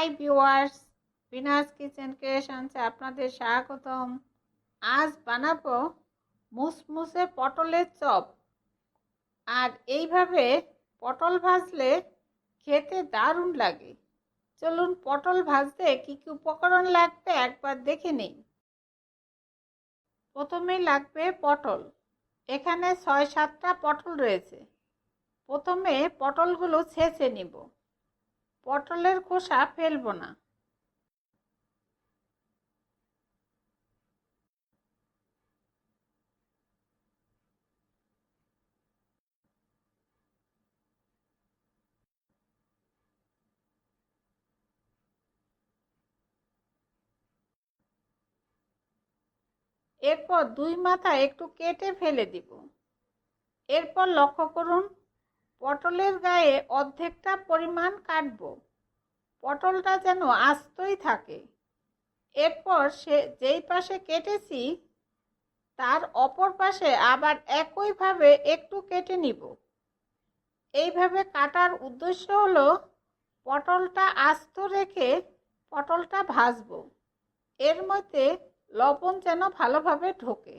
High viewers, Bina's kitchen ক্রিয়েশনসে আপনাদের স্বাগতম। আজ বানাবো মুসমুসে পটলের চপ। আর এইভাবে পটল ভাজলে খেতে দারুণ লাগে। চলুন পটল ভাজতে কী কী উপকরণ লাগবে একবার দেখে নিই। প্রথমেই লাগবে পটল। এখানে ছয় সাতটা পটল রয়েছে। প্রথমে পটলগুলো ছেঁচে নিব। পটলের খোসা ফেলব না। এরপর দুই মাথা একটু কেটে ফেলে দিব। এরপর লক্ষ্য করুন পটলের গায়ে অর্ধেকটা পরিমাণ কাটবো। পটলটা যেন আস্তই থাকে। এরপর সে যেই পাশে কেটেছি, তার অপর পাশে আবার একইভাবে একটু কেটে নিব। এইভাবে কাটার উদ্দেশ্য হলো পটলটা আস্ত রেখে পটলটা ভাজবো। এর মধ্যে লবণ যেন ভালোভাবে ঢোকে।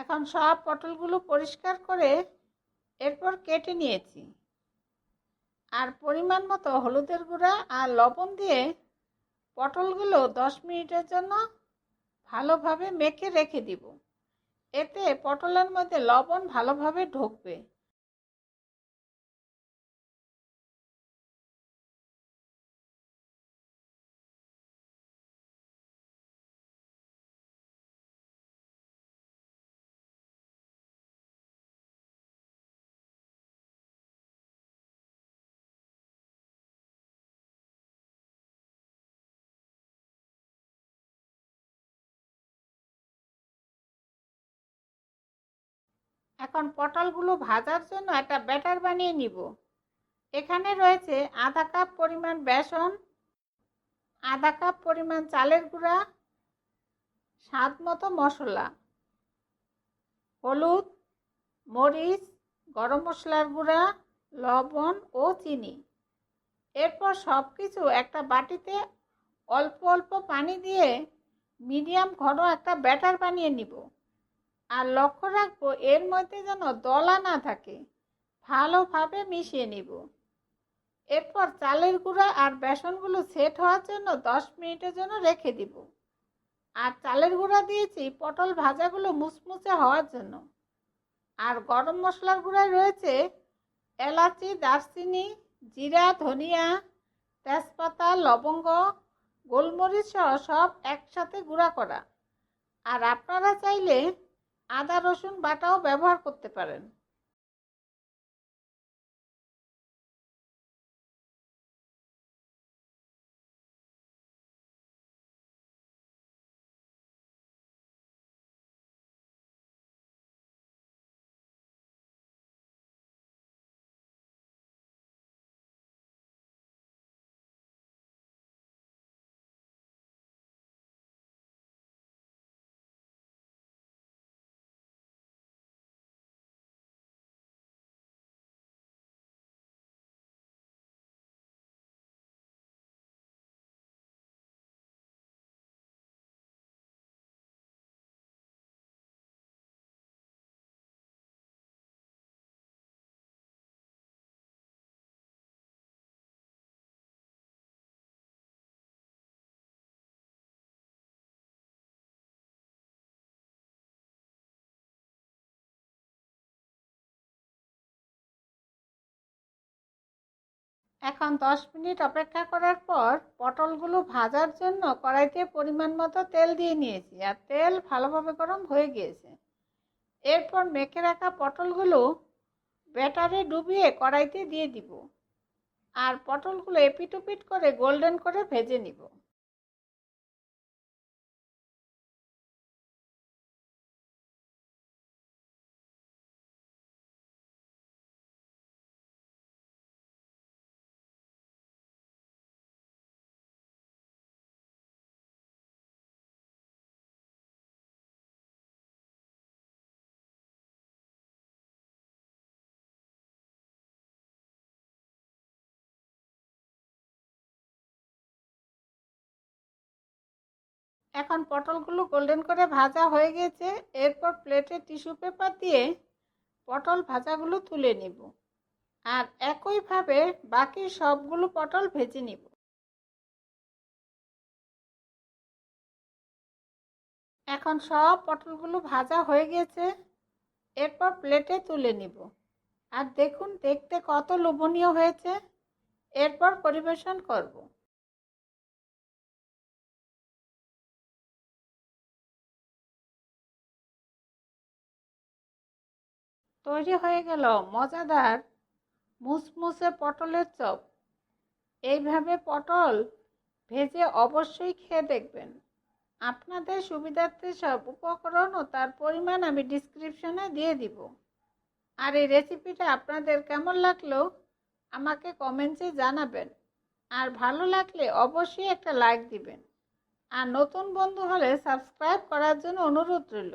এখন সব পটলগুলো পরিষ্কার করে এরপর কেটে নিয়েছি। আর পরিমাণ মতো হলুদের গুঁড়া আর লবণ দিয়ে পটলগুলো দশ মিনিটের জন্য ভালোভাবে মেখে রেখে দিব। এতে পটলের মধ্যে লবণ ভালোভাবে ঢুকবে। এখন পটলগুলো ভাজার জন্য একটা ব্যাটার বানিয়ে নিব। এখানে রয়েছে আধা কাপ পরিমাণ বেসন, আধা কাপ পরিমাণ চালের গুঁড়া, স্বাদ মতো মশলা, হলুদ, মরিচ, গরম মশলার গুঁড়া, লবণ ও চিনি। এরপর সব কিছু একটা বাটিতে অল্প অল্প পানি দিয়ে মিডিয়াম ঘন একটা ব্যাটার বানিয়ে নিব। আর লক্ষ্য রাখব এর মধ্যে যেন দলা না থাকে। ভালোভাবে মিশিয়ে নিব। এরপর চালের গুঁড়া আর বেসনগুলো সেট হওয়ার জন্য দশ মিনিটের জন্য রেখে দিব। আর চালের গুঁড়া দিয়েছি পটল ভাজাগুলো মুচমুচে হওয়ার জন্য। আর গরম মশলার গুঁড়ায় রয়েছে এলাচি, দারচিনি, জিরা, ধনিয়া, তেজপাতা, লবঙ্গ, গোলমরিচ সহ সব একসাথে গুঁড়া করা। আর আপনারা চাইলে আদা রসুন বাটাও ব্যবহার করতে পারেন। এখন দশ মিনিট অপেক্ষা করার পর পটলগুলো ভাজার জন্য কড়াইতে পরিমাণ মতো তেল দিয়ে নিয়েছি আর তেল ভালোভাবে গরম হয়ে গিয়েছে। এরপর মেখে রাখা পটলগুলো ব্যাটারে ডুবিয়ে কড়াইতে দিয়ে দিব। আর পটলগুলো এপিট ওপিট করে গোল্ডেন করে ভেজে নিব। এখন পটলগুলো গোল্ডেন করে ভাজা হয়ে গেছে। এরপর প্লেটে টিস্যু পেপার দিয়ে পটল ভাজাগুলো তুলে নিব। আর একইভাবে বাকি সবগুলো পটল ভেজে নিব। এখন সব পটলগুলো ভাজা হয়ে গেছে। এরপর প্লেটে তুলে নিব। আর দেখুন, দেখতে কত লোভনীয় হয়েছে। এরপর পরিবেশন করব। তৈরি হয়ে গেল মজাদার মুসমুসে পটলের চপ। এইভাবে পটল ভেজে অবশ্যই খেয়ে দেখবেন। আপনাদের সুবিধার্থে সব উপকরণ ও তার পরিমাণ আমি ডিসক্রিপশনে দিয়ে দিব। আর এই রেসিপিটা আপনাদের কেমন লাগল আমাকে কমেন্টসে জানাবেন। আর ভালো লাগলে অবশ্যই একটা লাইক দিবেন। আর নতুন বন্ধু হলে সাবস্ক্রাইব করার জন্য অনুরোধ রইল।